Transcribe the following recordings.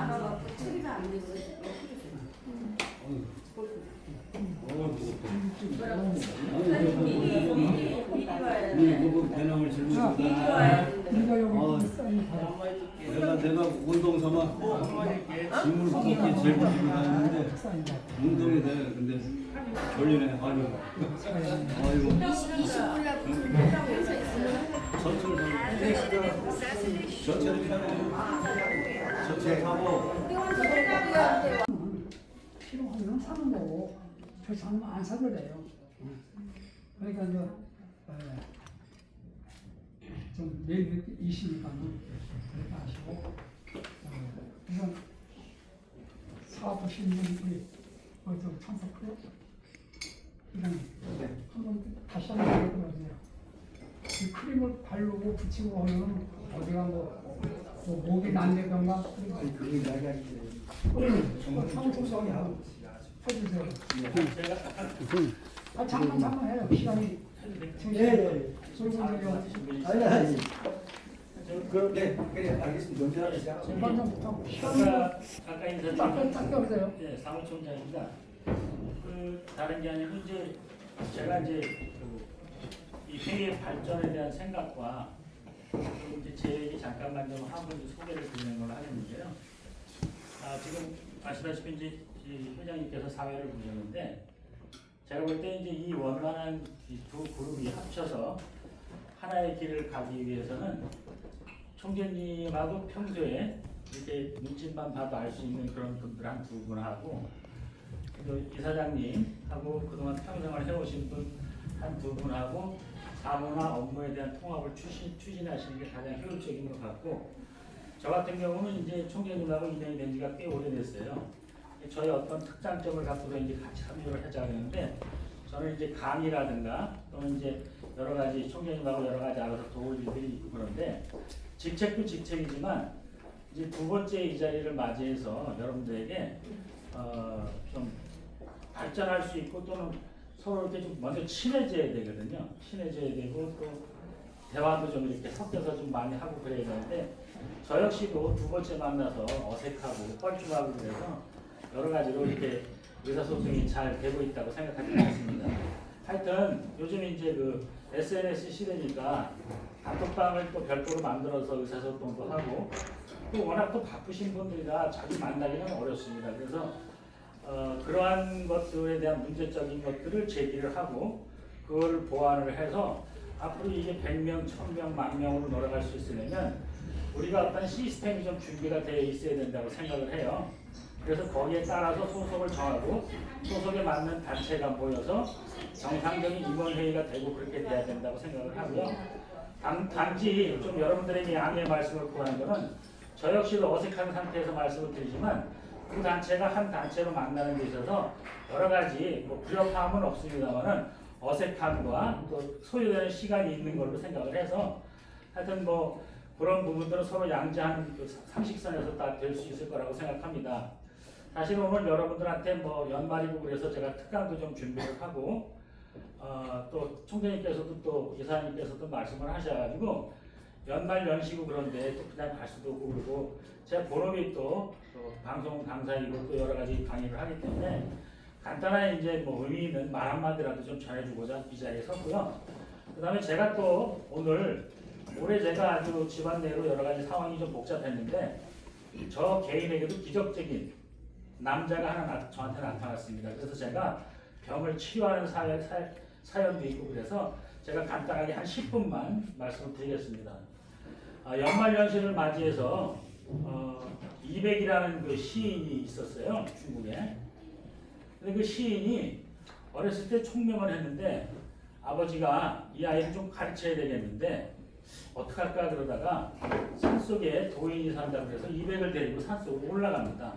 많아갖고 책임이 안 되고 미리 미리 미리 와야 돼. 배낭을 미리. 와야 된다. 네가 여기 어. 있어. 내가 내가 운동 삼아 짐을 무겁게 짊어지고 다녔는데 책상이다. 운동이 돼. 근데 졸리네. 아이고. 아이고. 천천히. 천천히. 천천히 타고. 필요하면 사는 거고 그렇지 않으면 안 사도 돼요. 그러니까 이제 에, 좀 이렇게 이시니까는 그렇게 하시고 어, 우선 사업하시는 분들이 어좀 참석해요. 그냥 한번 다시 한번 해보세요. 이 크림을 바르고 붙이고 하면 어디가 뭐, 뭐 목이 난다던가 아니 그게 내가 이제 정말 상품성이야. 해주세요. 아 잠깐 잠깐 해요. 시간이 예예 그리고 이제 아니 아니. 그럼 네 그래 알겠습니다. 언제나 시작 전반 전부터 시간을 아까 아까 인사 짧게 짧게 하세요. 네, 사무총장입니다. 그 다른 게 아니고 이제 제가 이제 그이 회의 발전에 대한 생각과 이제 제 얘기 잠깐만 좀 하고 소개를 드리는 걸로 하겠는데요. 아, 지금 아시다시피 이제 이 회장님께서 사회를 부르셨는데 제가 볼 때 이제 이 원만한 이 두 그룹이 합쳐서 하나의 길을 가기 위해서는 총재님하고 평소에 이렇게 눈짓만 봐도 알 수 있는 그런 분들 한 두 분하고 이사장님하고 그동안 평생을 해오신 분 한 두 분하고 사무나 업무에 대한 통합을 추진, 추진하시는 게 가장 효율적인 것 같고 저 같은 경우는 이제 총재님하고 인연이 된 지가 꽤 오래됐어요. 저희 어떤 특장점을 갖고서 이제 같이 합류를 하자 그러는데 저는 이제 강의라든가 또는 이제 여러 가지 총재님하고 여러 가지 알아서 도울 일들이 있고 그런데 직책도 직책이지만 이제 두 번째 이 자리를 맞이해서 여러분들에게 어, 좀 발전할 수 있고 또는 서로 이렇게 좀 먼저 친해져야 되거든요. 친해져야 되고 또 대화도 좀 이렇게 섞여서 좀 많이 하고 그래야 되는데 저 역시도 두 번째 만나서 어색하고 뻘쭘하고 그래서 여러 가지로 이렇게 의사소통이 잘 되고 있다고 생각하지 않습니다. 하여튼 요즘 이제 그 SNS 시대니까 단톡방을 또 별도로 만들어서 의사소통도 하고 또 워낙 또 바쁘신 분들이라 자주 만나기는 어렵습니다. 그래서 어, 그러한 것들에 대한 문제적인 것들을 제기를 하고 그걸 보완을 해서 앞으로 이게 100명, 1000명, 만 명으로 돌아갈 수 있으려면 우리가 어떤 시스템이 좀 준비가 되어 있어야 된다고 생각을 해요. 그래서 거기에 따라서 소속을 정하고 소속에 맞는 단체가 모여서 정상적인 임원회의가 되고 그렇게 돼야 된다고 생각을 하고요. 단, 단지 좀 여러분들에게 양해 말씀을 구하는 것은 저 역시도 어색한 상태에서 말씀을 드리지만 그 단체가 한 단체로 만나는 데 있어서 여러 가지 뭐 불협화음은 없습니다만은 어색함과 또 소요되는 시간이 있는 걸로 생각을 해서 하여튼 뭐 그런 부분들은 서로 양자하는 그 상식선에서 다 될 수 있을 거라고 생각합니다. 사실 오늘 여러분들한테 뭐 연말이고 그래서 제가 특강도 좀 준비를 하고 어, 또 총장님께서도 또 이사님께서도 말씀을 하셔가지고 연말 연시고 그런데 또 그냥 갈 수도 없고 그리고 제 본업이 또, 또 방송 강사이고 또 여러 가지 강의를 하기 때문에 간단한 이제 뭐 의미 있는 말 한마디라도 좀 전해주고자 이 자리에 섰고요. 그 다음에 제가 또 오늘 올해 제가 아주 집안 내로 여러 가지 상황이 좀 복잡했는데 저 개인에게도 기적적인 남자가 하나 나- 저한테 나타났습니다. 그래서 제가 병을 치료하는 사연, 사, 사연도 있고 그래서 제가 간단하게 한 10분만 말씀을 드리겠습니다. 아, 연말연시를 맞이해서 어, 200이라는 그 시인이 있었어요 중국에. 근데 그 시인이 어렸을 때 총명을 했는데 아버지가 이 아이를 좀 가르쳐야 되겠는데 어떡할까 그러다가 산속에 도인이 산다 그래서 200을 데리고 산속으로 올라갑니다.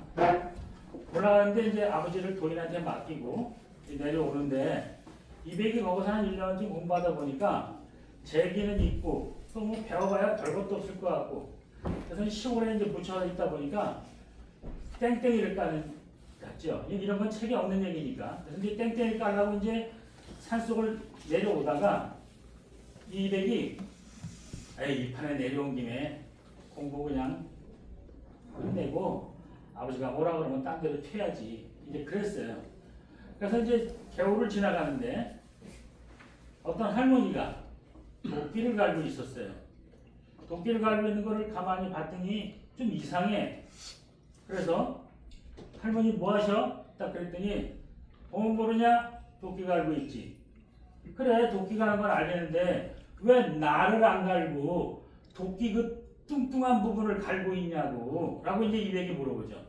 올라가는데 이제 아버지를 도인한테 맡기고 내려오는데 200이 거기서 한 1년쯤 공부하다 보니까 재기는 있고 또 뭐 배워봐야 별것도 없을 것 같고 그래서 시골에 이제 묻혀 있다 보니까 땡땡이를 까는 같죠. 이런 건 책에 없는 얘기니까. 그래서 이제 땡땡이 깔라고 이제 산속을 내려오다가 이 200이 에이 이 판에 내려온 김에 공부 그냥 끝내고 아버지가 오라 그러면 딴 데로 튀어야지. 이제 그랬어요. 그래서 이제 겨울을 지나가는데 어떤 할머니가 도끼를 갈고 있었어요. 도끼를 갈고 있는 거를 가만히 봤더니 좀 이상해. 그래서 할머니 뭐 하셔? 딱 그랬더니 보면 모르냐? 도끼 갈고 있지. 그래 도끼 가는 건 알겠는데 왜 나를 안 갈고 도끼 그 뚱뚱한 부분을 갈고 있냐고 라고 이제 이백이 물어보죠.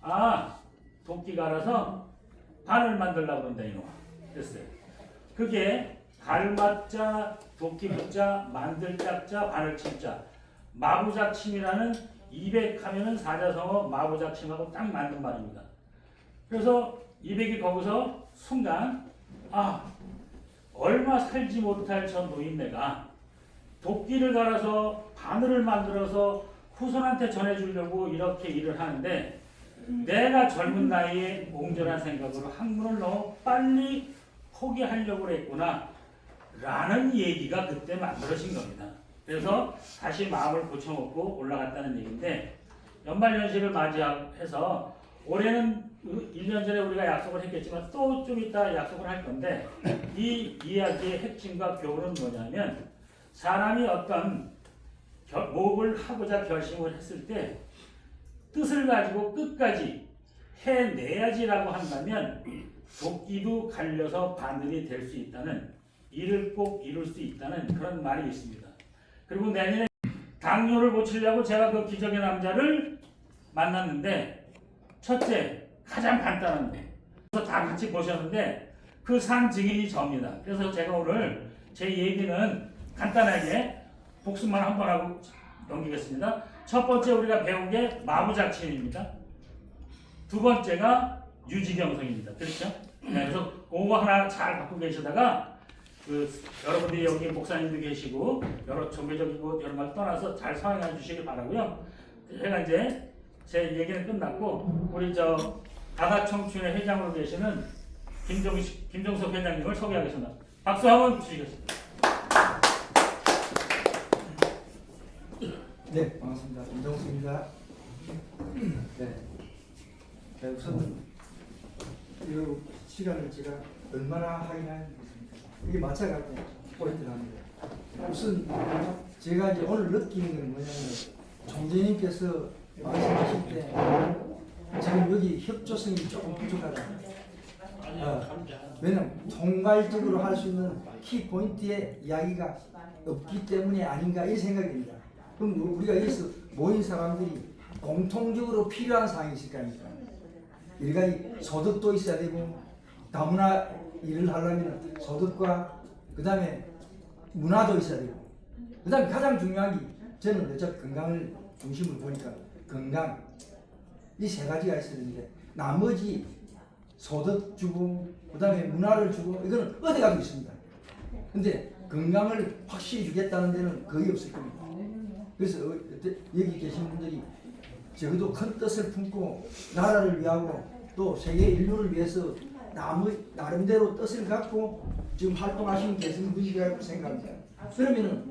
아 도끼 갈아서 바늘 만들려고 그런다 이놈아. 됐어요. 그게 갈맞자 도끼 붙자 만들 짝자 바늘 침자 마부작침이라는 200 하면은 사자성어 마부작침하고 딱 맞는 말입니다. 그래서 200이 거기서 순간 아 얼마 살지 못할 저 노인네가 도끼를 갈아서 바늘을 만들어서 후손한테 전해주려고 이렇게 일을 하는데 내가 젊은 나이에 옹졸한 생각으로 학문을 너무 빨리 포기하려고 했구나 라는 얘기가 그때 만들어진 겁니다. 그래서 다시 마음을 고쳐먹고 올라갔다는 얘기인데 연말연시를 맞이해서 올해는 1년 전에 우리가 약속을 했겠지만 또 좀 이따 약속을 할 건데 이 이야기의 핵심과 교훈은 뭐냐면 사람이 어떤 결- 목을 하고자 결심을 했을 때 뜻을 가지고 끝까지 해내야지라고 한다면 도끼도 갈려서 바늘이 될 수 있다는 이를 꼭 이룰 수 있다는 그런 말이 있습니다. 그리고 내년에 당뇨를 고치려고 제가 그 기적의 남자를 만났는데 첫째 가장 간단한 데 그래서 다 같이 보셨는데 그 산 증인이 저입니다. 그래서 제가 오늘 제 얘기는 간단하게 복습만 한 번 하고 넘기겠습니다. 첫 번째 우리가 배운 게 마부작침입니다. 두 번째가 유지경성입니다. 그렇죠? 네, 그래서 그거 하나 잘 갖고 계시다가 그 여러분들이 여기 목사님도 계시고 여러 종교적이고 여러 말 떠나서 잘 상황해 주시길 바라고요. 제가 이제 제 얘기는 끝났고 우리 저 다다청춘의 회장으로 계시는 김정식 김정석 회장님을 소개하겠습니다. 박수 한번 주시겠습니다. 네, 반갑습니다. 임정수입니다. 네. 네, 우선 이 시간을 제가 얼마나 할인하겠습니까? 이게 포인트를 합니다. 우선 제가 이제 오늘 느끼는 건 뭐냐면 총재님께서 말씀하실 때 지금 여기 협조성이 조금 부족하다. 어, 왜냐면 통괄적으로 할 수 있는 키 포인트의 이야기가 없기 때문에 아닌가 이 생각입니다. 그럼 우리가 여기서 모인 사람들이 공통적으로 필요한 사항이 있을 거 아닙니까? 일가이 소득도 있어야 되고 다문화 일을 하려면 소득과 그 다음에 문화도 있어야 되고 그 다음에 가장 중요한 게 저는 어차피 건강을 중심으로 보니까 건강 이 세 가지가 있어야 되는데 나머지 소득 주고 그 다음에 문화를 주고 이거는 어디 가도 있습니다. 근데 건강을 확실히 주겠다는 데는 거의 없을 겁니다. 그래서 어- 여기 계신 분들이 적어도 큰 뜻을 품고 나라를 위하고 또 세계 인류를 위해서 나무, 나름대로 뜻을 갖고 지금 활동하시는 계신 분이라고 생각합니다. 그러면은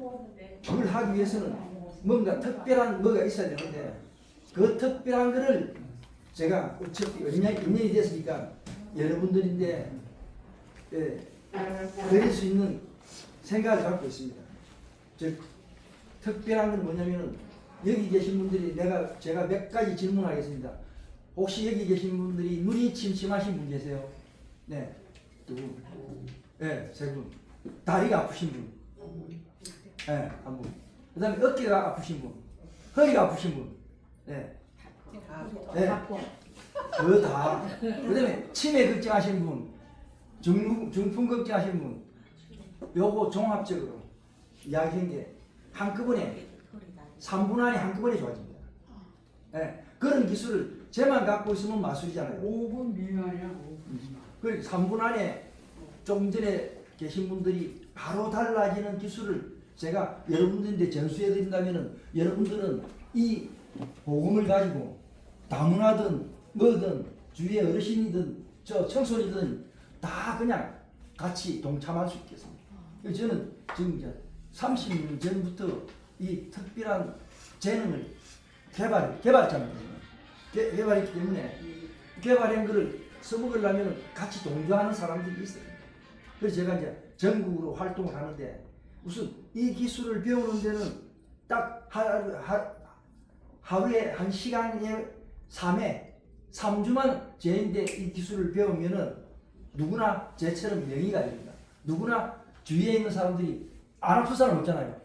그걸 하기 위해서는 뭔가 특별한 뭐가 있어야 되는데 그 특별한 거를 제가 어차피 인연, 인연이 됐으니까 여러분들인데 예, 드릴 수 있는 생각을 갖고 있습니다. 즉 특별한 건 뭐냐면은 여기 계신 분들이 내가 제가 몇 가지 질문하겠습니다. 혹시 여기 계신 분들이 눈이 침침하신 분 계세요? 네, 두 분. 네, 세 분. 다리가 아프신 분. 네, 한 분. 그 다음에 어깨가 아프신 분, 허리가 아프신 분. 네, 네. 그 다. 그 다음에 치매 걱정하시는 분, 중, 중풍 걱정하시는 분. 요거 종합적으로 이야기한 게 한꺼번에 3분 안에 한꺼번에 좋아집니다. 예, 그런 기술을 제만 갖고 있으면 마술이잖아요. 5분 미만이야 5분 미만. 그 3분 안에 조금 전에 계신 분들이 바로 달라지는 기술을 제가 여러분들한테 전수해 드린다면은 여러분들은 이 복음을 가지고 다문화든 뭐든 주위의 어르신이든 저 청소년이든 다 그냥 같이 동참할 수 있겠습니다. 그래서 저는 지금 이제 30년 전부터 이 특별한 재능을 개발 개발자입니다. 개, 개발했기 때문에 개발한 거를 써먹으려면 같이 동조하는 사람들이 있어요. 그래서 제가 이제 전국으로 활동을 하는데 우선 이 기술을 배우는 데는 딱 하루, 하, 하루에 한 시간에 3회, 3주만 제인데 이 기술을 배우면은 누구나 제처럼 명의가 됩니다. 누구나 주위에 있는 사람들이 안 아픈 사람 없잖아요.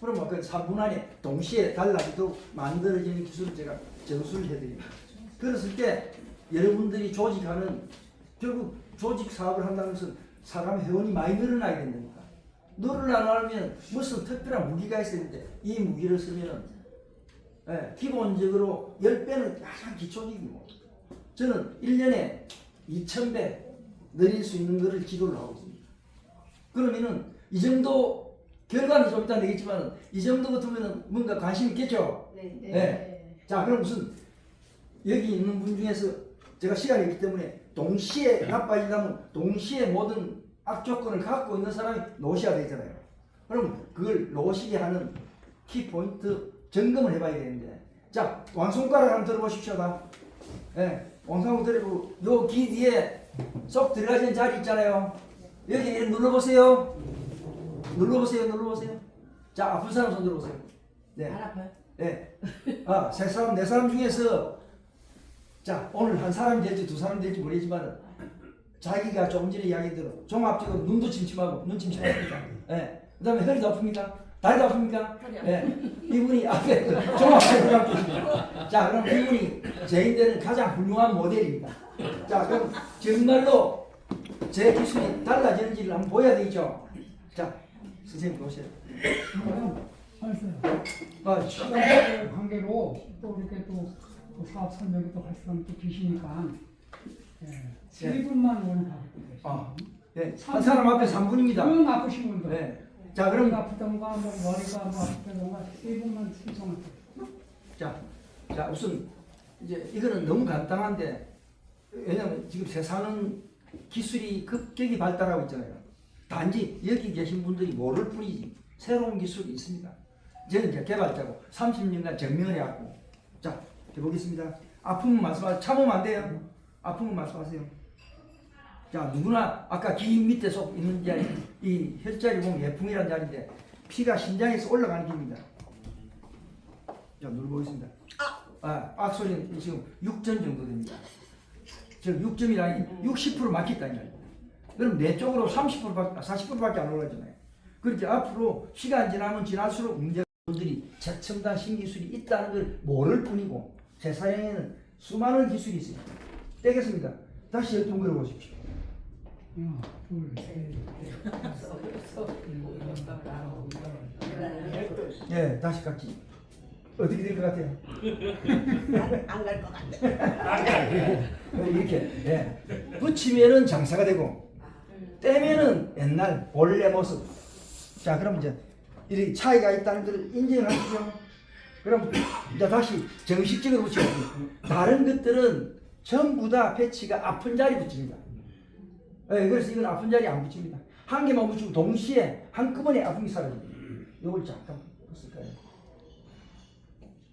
그러면 그 3분 안에 동시에 달라지도록 만들어지는 기술을 제가 전수를 해드립니다. 그랬을 때 여러분들이 조직하는 결국 조직 사업을 한다는 것은 사람 회원이 많이 늘어나야 된다니까. 늘어나려면 무슨 특별한 무기가 있어야 되는데 이 무기를 쓰면은 예, 기본적으로 10배는 가장 기초적이고 저는 1년에 2000배 늘릴 수 있는 것을 기도를 하고 있습니다. 그러면은 이 정도 결과는 좀 이따 내겠지만 이 정도 같으면 뭔가 관심 있겠죠? 네. 네. 자 그럼 무슨 여기 있는 분 중에서 제가 시간이 있기 때문에 동시에 나빠지려면 동시에 모든 악조건을 갖고 있는 사람이 노셔야 되잖아요. 그럼 그걸 노시게 하는 키포인트 점검을 해봐야 되는데 자 왕손가락 한번 들어보십시오 다. 예, 왕손가락 들고 요귀 뒤에 쏙 들어가는 자리 있잖아요. 여기 눌러보세요. 눌러보세요. 눌러보세요. 자 아픈 사람 손 들어보세요. 네. 안 아파요? 네. 아, 세 사람, 네 사람 중에서 자, 오늘 한 사람이 될지 두 사람이 될지 모르지만 자기가 조금 전에 이야기 대로 종합적으로 눈도 침침하고 눈 침침하니까 예. 그 다음에 허리도 아픕니까? 다리도 아픕니까? 예. 이분이 앞에 그 종합적으로 있습니다. 자, 그럼 이분이 제인되는 가장 훌륭한 모델입니다. 자, 그럼 정말로 제 기술이 달라지는지를 한번 보여야 되겠죠? 자, 선생님 보세요. 그거는 알았어요. 아, 시간 관계로 또 이렇게 또, 또 사업 할 사람 또 계시니까 예, 세 분만 오늘 가겠습니다. 아, 네. 한 사람 앞에 3분입니다. 그 아프신 분들. 네. 자, 그럼 그럼 아프던가 뭐 머리가 뭐 아프던가 세 분만 신청할게요. 자, 자 우선 이제 이거는 너무 간단한데 왜냐면 지금 세상은 기술이 급격히 발달하고 있잖아요. 단지 여기 계신 분들이 모를 뿐이지 새로운 기술이 있습니다. 저는 이제 개발자고 30년간 증명을 해왔고 보겠습니다. 아프면 말씀하세요. 참으면 안 돼요. 아프면 말씀하세요. 자 누구나 아까 귀 밑에 속 있는 자리 이 혈자리 보면 예풍이라는 자리인데 피가 심장에서 올라가는 길입니다. 자 눌러보겠습니다. 아, 악 소리는 지금 6점 정도 됩니다. 즉 6점이라니 60% 막혔다는 말이에요. 그럼 내 쪽으로 30%밖에 40%밖에 안 올라가잖아요. 그렇게 앞으로 시간 지나면 지날수록 문제가 분들이 최첨단 신기술이 있다는 걸 모를 뿐이고 세상에는 수많은 기술이 있습니다. 떼겠습니다. 다시 열통 걸어 보십시오. 하나, 둘, 셋, 넷, 다섯, 예, 다시 같이 어떻게 될 것 같아요? 안 갈 것 같아. 이렇게 예. 붙이면은 장사가 되고 떼면은 옛날 본래 모습. 자, 그럼 이제 이 차이가 있다는 것을 인정하시죠. 그럼 이제 다시 정식적으로 붙여볼게요. 다른 것들은 전부 다 패치가 아픈 자리 붙입니다. 예, 그래서 이건 아픈 자리 안 붙입니다. 한 개만 붙이고 동시에 한꺼번에 아픔이 사라집니다. 이걸 잠깐 붙을까요?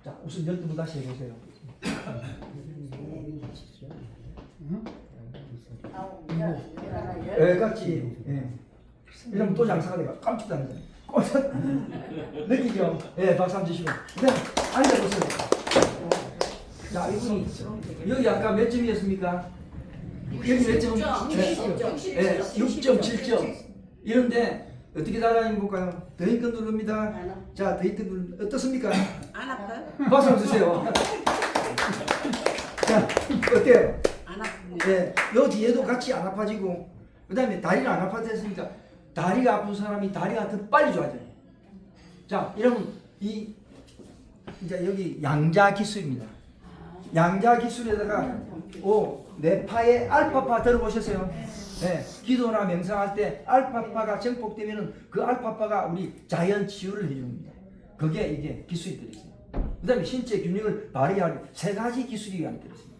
자, 우선 열두 분 다시 해보세요. 아홉, 열, 열하나, 열. 예, 같이. 예. 이러면 또 장사가 돼가 깜짝 놀라잖아요. 느끼죠? 예, 박수 한번 주시고. 네, 앉아보세요. 자, 이분이 여기 아까 몇 점이었습니까? 여기 몇 점? 네, 60점. 예, 6점, 7점. 이런데 어떻게 달라는 볼까요? 더인권 누릅니다. 자, 더인권 누릅니다. 어떻습니까? 안 아파요? 박수 한번 주세요. 자, 어때요? 안 아프네. 예, 요 뒤에도 같이 안 아파지고 그 다음에 다리는 안 아파졌으니까 다리가 아픈 사람이 다리가 더 빨리 좋아져요. 자, 이러면 이 이제 여기 양자 기술입니다. 양자 기술에다가 오 뇌파의 알파파 들어보셨어요? 네, 기도나 명상할 때 알파파가 증폭되면은 그 알파파가 우리 자연 치유를 해줍니다. 그게 이게 기술이 들어있어요. 그 다음에 신체 균형을 발휘하는 세 가지 기술이 들어있습니다.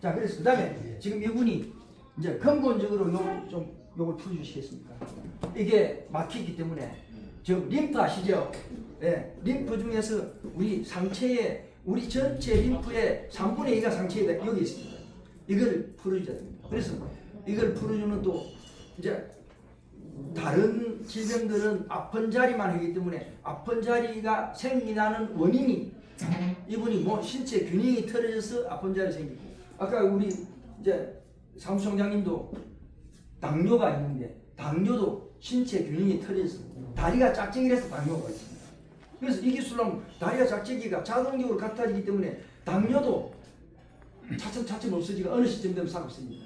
자, 그래서 그 다음에 지금 이분이 이제 근본적으로 요, 좀, 요걸 풀어주시겠습니까? 이게 막히기 때문에, 저 림프 아시죠? 예, 림프 중에서 우리 상체에 우리 전체 림프의 3분의 2가 상처가 여기 있습니다. 이걸 풀어줘야 됩니다. 그래서 이걸 풀어주는 또 이제 다른 질병들은 아픈 자리만 하기 때문에 아픈 자리가 생기나는 원인이 이분이 뭐 신체 균형이 틀어져서 아픈 자리 생기고 아까 우리 이제 사무총장님도 당뇨가 있는데 당뇨도 신체 균형이 틀어져서 다리가 짝짝이라서 당뇨가 있습니다. 그래서 이 기술은 다리가 짝짝이가 자동적으로 같아지기 때문에 당뇨도 차츰차츰 없어지고 어느 시점 되면 싹 없습니다.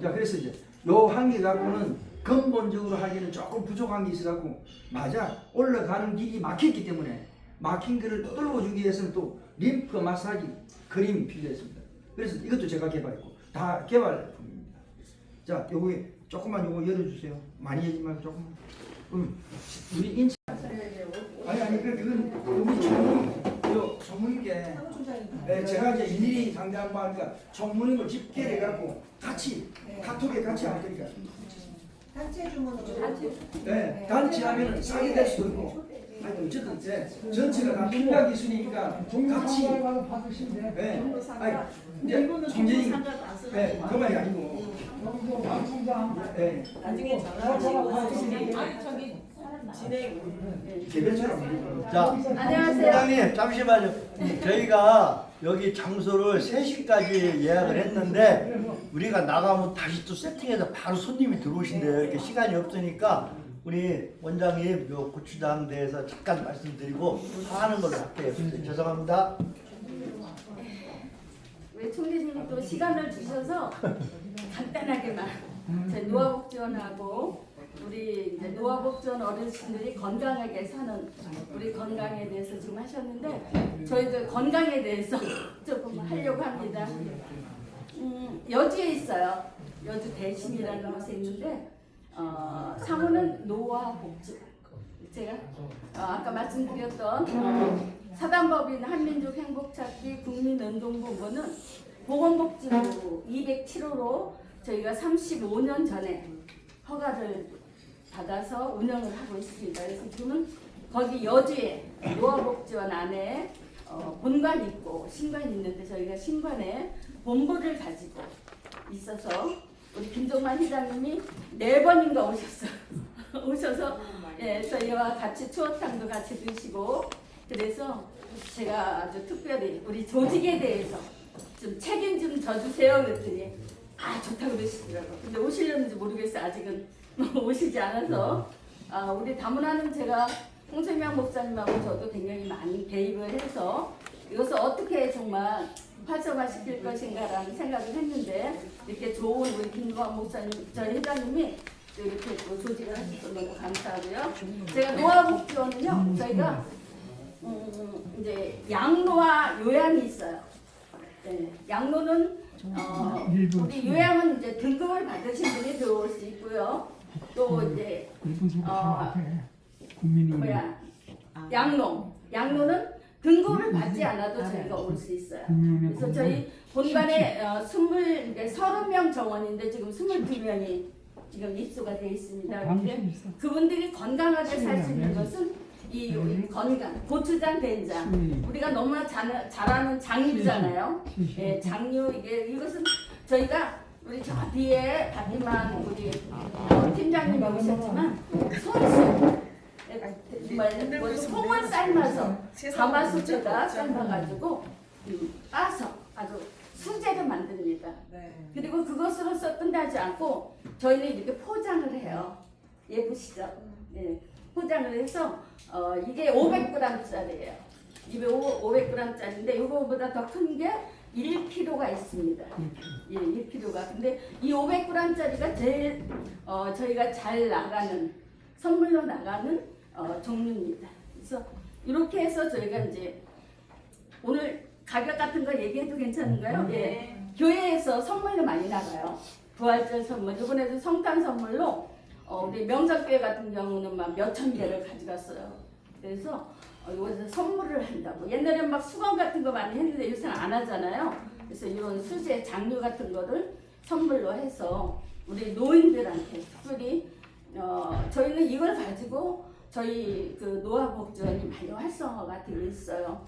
자 그래서 이제 요 한 개 갖고는 근본적으로 하기는 조금 부족한 게 있어갖고 맞아 올라가는 길이 막혔기 때문에 막힌 거를 뚫어주기 위해서는 또 림프 마사지 그림이 필요했습니다. 그래서 이것도 제가 개발했고 다 개발품입니다. 자 요거 조금만 요거 열어주세요. 많이 열지 말고 조금만. 음, 우리 인체 아니 아니 그 그건 우리 전문 요 전문인께 네, 제가 이제 일일이 상담 하니까 전문인을 집계해 갖고 같이 카톡에 같이 할 거니까. 단체 주문으로. 네, 단체 하면은 싸게 될 수도 있고. 아니 어쨌든 이제 전체가 다 필요한 기술이니까 같이. 네, 아니 이제 성진이 네, 그 말이 아니고 네, 나중에 전화하시고 아 저기 진행. 개별처럼 자, 회장님 잠시만요. 저희가 여기 장소를 3시까지 예약을 했는데 우리가 나가면 다시 또 세팅해서 바로 손님이 들어오신대요. 이렇게 시간이 없으니까 우리 원장님 요 고추장 대해서 잠깐 말씀드리고 하는 걸로 할게요. 죄송합니다. 총리님이 또 시간을 주셔서 간단하게만 제 노화복지원하고 우리 이제 노화복지원 어르신들이 건강하게 사는 우리 건강에 대해서 지금 하셨는데 저희도 건강에 대해서 조금 하려고 합니다. 음, 여주에 있어요. 여주 대신이라는 곳에 있는데 어, 사무는 노화복지. 제가 어, 아까 말씀드렸던 어, 사단법인 한민족 행복찾기 국민운동본부는 보건복지부 207호로 저희가 35년 전에 허가를 받아서 운영을 하고 있습니다. 그래서 지금은 거기 여주에 노화복지원 안에 어, 본관 있고 신관 있는데 저희가 신관에 본부를 가지고 있어서 우리 김종만 회장님이 네 번인가 오셨어요. 오셔서 예, 저희와 같이 추어탕도 같이 드시고 그래서 제가 아주 특별히 우리 조직에 대해서 좀 책임 좀 져주세요 그랬더니 아 좋다고 그러시더라고요. 근데 오시려는지 모르겠어요. 아직은 오시지 않아서 아, 우리 다문화는 제가 홍세명 목사님하고 저도 굉장히 많이 개입을 해서 이것을 어떻게 정말 활성화시킬 것인가라는 생각을 했는데 이렇게 좋은 우리 김두환 목사님 저희 회장님이 또 이렇게 또 조직을 하셔서 너무 감사하고요. 제가 노화복지원은요 저희가 음, 이제 양로와 요양이 있어요. 네, 양로는 어, 우리 요양은 이제 등급을 받으신 분이 들어올 수 있고요. 또 이제 일본 정부 어, 국민이 뭐야? 양로. 양로는 등급을 받지 않아도 저희가 올 수 있어요. 그래서 저희 본관에 어, 스물 이제 서른 명 정원인데 지금 스물두 명이 지금 입소가 돼 있습니다. 근데 그분들이 건강하게 살 수 있는 것은 이 우리 건강 고추장 된장 우리가 너무나 잘, 잘하는 장류잖아요. 예, 장류 이게 이것은 저희가 우리 저 뒤에 박기만 우리 어, 팀장님이 오셨지만 손수 예, 정말 뭐 콩을 삶아서 가마솥에다 삶아가지고 음, 빠서 아주 수제를 만듭니다. 네. 그리고 그것으로서 끝나지 않고 저희는 이렇게 포장을 해요. 예쁘시죠? 예, 포장을 해서 어, 이게 500g짜리예요. 이게 500g짜리인데 이거보다 더 큰 게 1kg가 있습니다. 예, 1kg가. 근데 이 500g짜리가 제일 어, 저희가 잘 나가는 선물로 나가는 어, 종류입니다. 그래서 이렇게 해서 저희가 이제 오늘 가격 같은 거 얘기해도 괜찮은가요? 예. 교회에서 선물로 많이 나가요. 부활절 선물. 이번에도 성탄 선물로 어, 우리 명석교회 같은 경우는 막 몇천 개를 가져갔어요. 그래서 어, 이곳에서 선물을 한다고. 옛날에는 막 수건 같은 거 많이 했는데 요새는 안 하잖아요. 그래서 이런 수제 장류 같은 거를 선물로 해서 우리 노인들한테 특별히 어, 저희는 이걸 가지고 저희 그 노화복지원이 많이 활성화가 되어 있어요.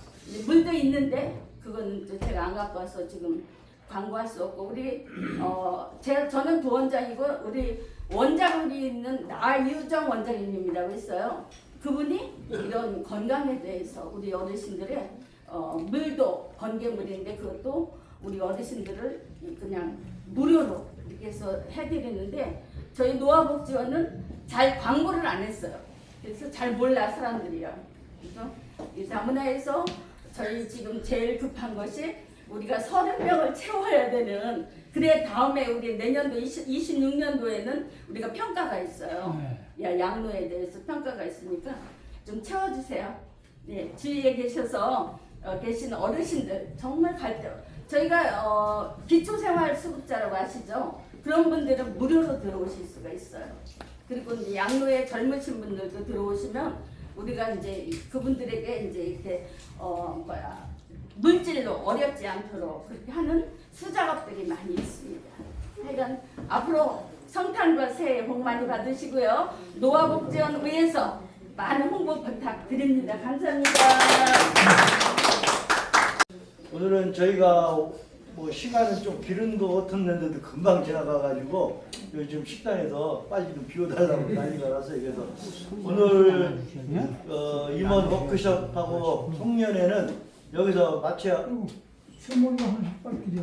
물도 있는데 그건 제가 안 갖고 와서 지금 광고할 수 없고 우리 어 제가 저는 부원장이고 우리 원장으로 있는 나유정 원장님이라고 있어요. 그분이 이런 건강에 대해서 우리 어르신들의 어, 물도 번개물인데 그것도 우리 어르신들을 그냥 무료로 이렇게 해서 해드리는데 저희 노화복지원은 잘 광고를 안 했어요. 그래서 잘 몰라 사람들이요. 그래서 이 다문화에서 저희 지금 제일 급한 것이 우리가 30명을 채워야 되는 그래 다음에 우리 내년도 20, 26년도에는 우리가 평가가 있어요. 야, 양로에 대해서 평가가 있으니까 좀 채워주세요. 네, 주위에 계셔서 어, 계신 어르신들 정말 갈등. 저희가 어, 기초생활 수급자라고 아시죠? 그런 분들은 무료로 들어오실 수가 있어요. 그리고 이제 양로에 젊으신 분들도 들어오시면 우리가 이제 그분들에게 이제 이렇게 어 뭐야 물질로 어렵지 않도록 그렇게 하는 수작업들이 많이 있습니다. 하여간 앞으로 성탄과 새해 복 많이 받으시고요. 노화복지원 위해서 많은 홍보 부탁드립니다. 감사합니다. 오늘은 저희가 뭐 시간은 좀 길은 것 같았는데도 금방 지나가가지고 요즘 식당에서 빨리 좀 비워달라고 난리가 났어요. 그래서 오늘 어, 임원 워크숍하고 송년회는 여기서 선물도 하나씩 빨리 드려.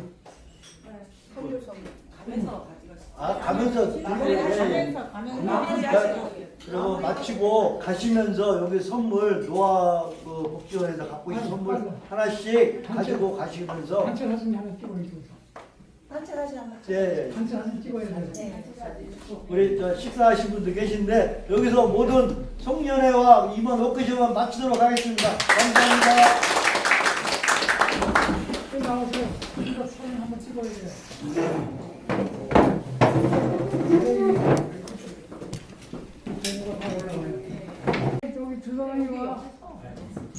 가면서 가지고 아 가면서 네, 가면서 가면서 그리고 마치고 가시면서 여기 선물 노아 그 복지원에서 갖고 있는 선물 하나씩 가지고 가시면서 단체 사진 하나 찍어야죠. 단체 다시 한번 예, 예. 단체 사진 찍어야 돼. 네. 우리 저 식사하신 분들 계신데 여기서 모든 송년회와 임원 워크숍만 마치도록 하겠습니다. 감사합니다. 나오세요. 이거 사진 한번 찍어야 돼. 정보가 다 올라와요. 저기 주사장님 와.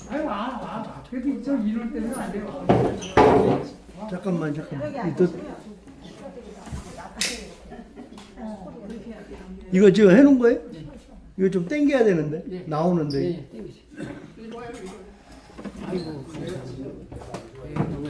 아유, 아, 아, 그래도 저 이럴 때는 안 돼요. 잠깐만 잠깐만. 이거, 이거 지금 해놓은 거예요? 이거 좀 당겨야 되는데 나오는데. 네, 아이고, 너무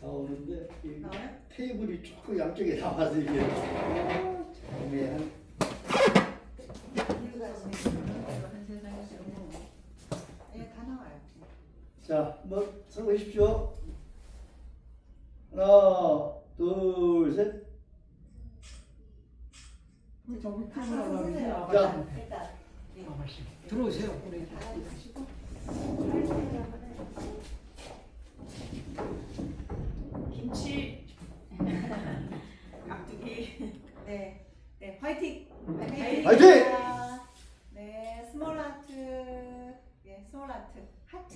나오는데 이 나와요? 테이블이 조금 양쪽에 나와서 이게 애매한. 예, 다 나와요. 자, 뭐 서보십시오. 하나, 둘, 셋. 저기 카메라 나오지. 자, 들어오세요. 우리 김치, 깍두기. 네, 네, 화이팅. 화이팅! 네, 스몰 하트. 네, 스몰 하트. 하트.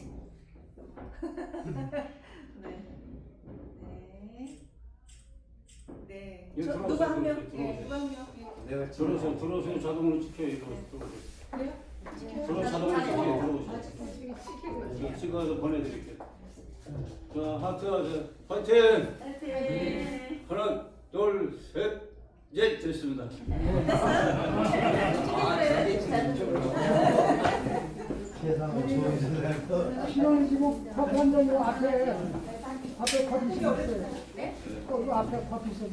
네, 네, 네. 여기 저, 들어오세요, 누가 한 명? 들어오세요, 예, 누가 한 명? 예. 내가 들어서 들어서 자동으로 찍혀요. 이거 그래요? 들어 자동으로 찍혀요. 들어오세요. 찍어서 보내드릴게요. 자 하트 파이팅! 네. 하나 둘 셋. 예 됐습니다. 세상에 좋은 세상. 신혼지고 커피 한 잔이 앞에 앞에 커피 있어요. 그 앞에 커피 있어요.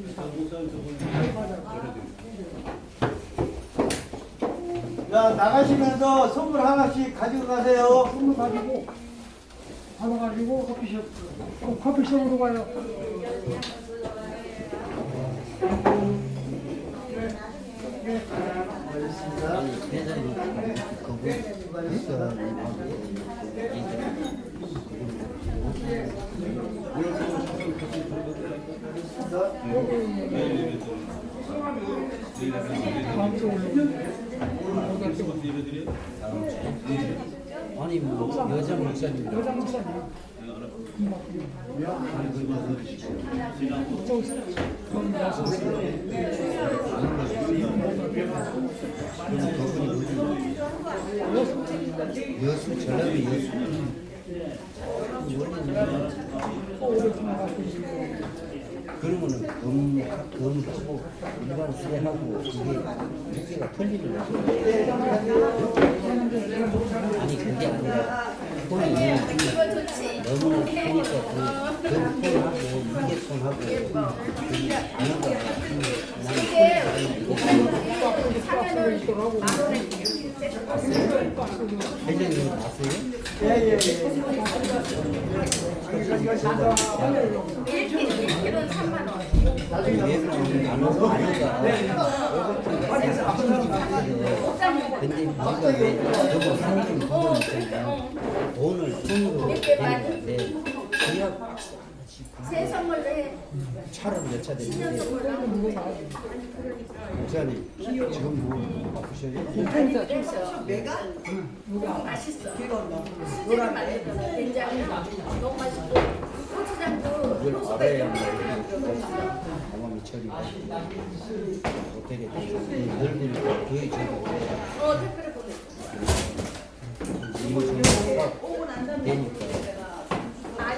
자, 나가시면서 선물 하나씩 가지고 가세요. 선물 가지고 받아가지고 커피숍 어, 커피숍으로 가요. 다음 주 올라오면 아니 뭐 여자 목사님 여자 목사님. 여수 전라도 여수 그러면은 검, 검하고 일반 수레하고 이게 무게가 거죠. 아니 그게 아니라 폰이 너무 크니까 그 검폰하고 무게폰하고 그게 아닌가 회장님 아세요? 예예예. 근데 우리가 왜 저거 하는 부분 있잖아요 돈을 손으로 내는데 기업 새 선물로 해. 차를 몇차 됐는데 목사님 지금 뭐 바쁘셔요? 그래서 내가 맛있어. 수제를 말해도 된장이 너무 맛있고 아,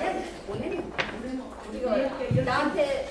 그러니까 나한테